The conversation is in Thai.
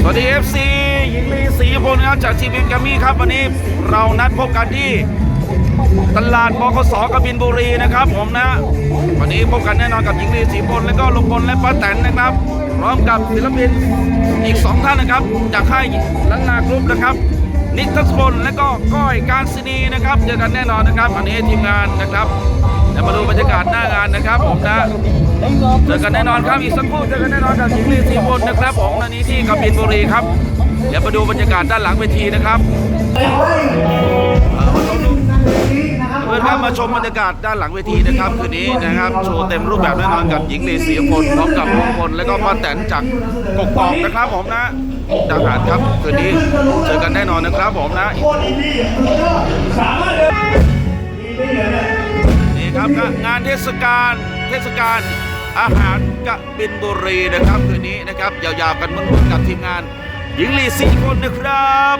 สวัสดี FC หญิงลีศรีพลนะครับจากทีมแกมมี่ครับวันนี้เรานัดพบกันที่ตลาดบคสกบินบุรีนะครับ ผมนะ วันนี้พบกันแน่นอนกับหญิงลีศรีพลและก็ลุงพลและป้าแตนนะครับ พร้อมกับศิลปินอีกสองท่านนะครับ จากค่ายลันนากรุ๊ปนะครับ นิทัศพลและก็ก้อยการศินีนะครับเจอกันแน่นอนนะครับ วันนี้ทีมงานนะครับเดี๋ยวมาดูบรรยากาศหน้า งานนะครับผมนะเจอกันแน่นอนครับอีกสักครู่เจอกันแน่นอนกับหญิงลีสีพลนะครับผมนันนี้ที่กบินบุรีครับเดี๋ยวมาดูบรรยากาศด้านหลังเวทีนะครับเพื่อนครับมาชมบรรยากาศด้านหลังเวทีนะครับคืนนี้นะครับโชว์เต็มรูปแบบแน่นอนกับหญิงลีสีพลพร้อมกับลุงพลและก็ป้าแตนจากกกอกนะครับผมนะทหารครับคืนนี้เจอกันแน่นอนนะครับผมนะ นี่ครับงานเทศกาลเทศกาลอาหารกะบินบุรีนะครับคืนนี้นะครับยาวๆกันมึนๆกับทีมงาน หญิงลีสี่คนนะครับ